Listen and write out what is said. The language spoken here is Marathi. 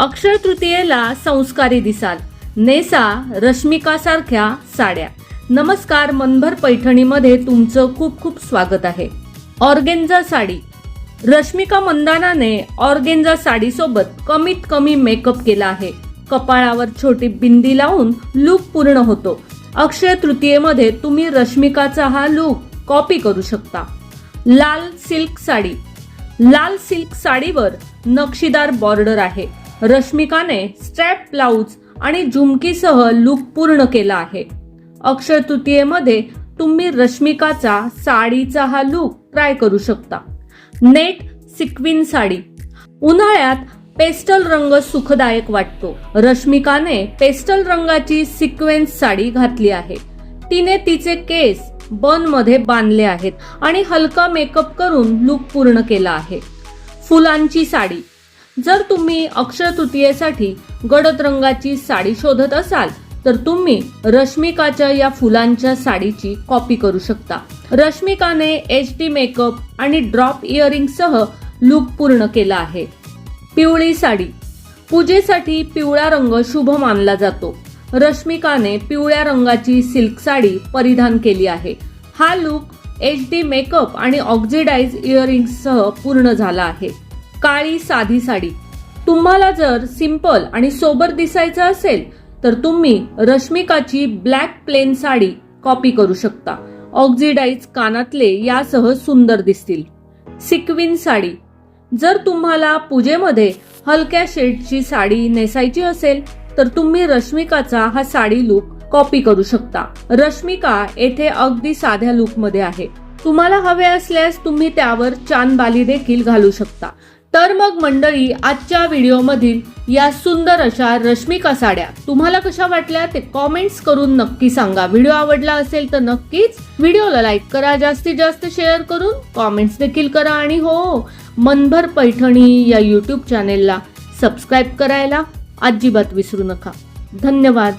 अक्षय तृतीयेला संस्कारी दिसाल. नेसा रश्मिकासारख्या साड्या. नमस्कार मनभर पैठणीमध्ये तुमचं खूप खूप स्वागत आहे. ऑर्गेन्झा साडी. रश्मिका मंदानाने ऑर्गेन्झा साडीसोबत कमीत कमी मेकअप केला आहे. कपाळावर छोटी बिंदी लावून लूक पूर्ण होतो. अक्षय तृतीयेमध्ये तुम्ही रश्मिकाचा हा लूक कॉपी करू शकता. लाल सिल्क साडी. लाल सिल्क साडीवर नक्षीदार बॉर्डर आहे. रश्मिकाने स्ट्रॅप ब्लाऊज आणि झुमकीसह लुक पूर्ण केला आहे. अक्षय तृतीयेमध्ये तुम्ही रश्मिकाचा साडीचा हा लुक ट्राय करू शकता. Net sequin sari. उन्हाळ्यात पेस्टल रंग सुखदायक वाटतो. रश्मिकाने पेस्टल रंगाची सिक्वेन्स साडी घातली आहे. तिने तिचे केस बनमध्ये बांधले आहेत आणि हलका मेकअप करून लुक पूर्ण केला आहे. फुलांची साडी. जर तुम्ही अक्षय तृतीयेसाठी गडद रंगाची साडी शोधत असाल तर तुम्ही रश्मिकाच्या या फुलांच्या साडीची कॉपी करू शकता. रश्मिकाने एच डी मेकअप आणि ड्रॉप इयरिंगसह लूक लुक पूर्ण केला आहे. पिवळी साडी. पूजेसाठी पिवळा रंग शुभ मानला जातो. रश्मिकाने पिवळ्या रंगाची सिल्क साडी परिधान केली आहे. हा लुक एच डी मेकअप आणि ऑक्झिडाइज इयरिंगसह पूर्ण झाला आहे. काळी साधी साडी. तुम्हाला जर सिंपल आणि सोबर दिसायचं असेल तर तुम्ही रश्मिकाची ब्लॅक प्लेन साडी कॉपी करू शकता. ऑक्झिडाईज कानातले यासह सुंदर दिसतील. सिक्विन साडी. जर तुम्हाला पूजेमध्ये हलक्या शेडची साडी नेसायची असेल तर तुम्ही रश्मिकाचा हा साडी लुक कॉपी करू शकता. रश्मिका येथे अगदी साध्या लुकमध्ये आहे. तुम्हाला हवे असल्यास तुम्ही त्यावर चांदबाली देखील घालू शकता. तर मग मंडळी आजच्या व्हिडिओमधील या सुंदर अशा रश्मिका साड्या तुम्हाला कशा वाटल्या ते कॉमेंट्स करून नक्की सांगा. व्हिडिओ आवडला असेल तर नक्कीच व्हिडिओला लाईक करा जास्तीत जास्त शेअर करून कॉमेंट्स देखील करा आणि हो मनभर पैठणी या यूट्यूब चॅनेलला सबस्क्राईब करायला अजिबात विसरू नका. धन्यवाद.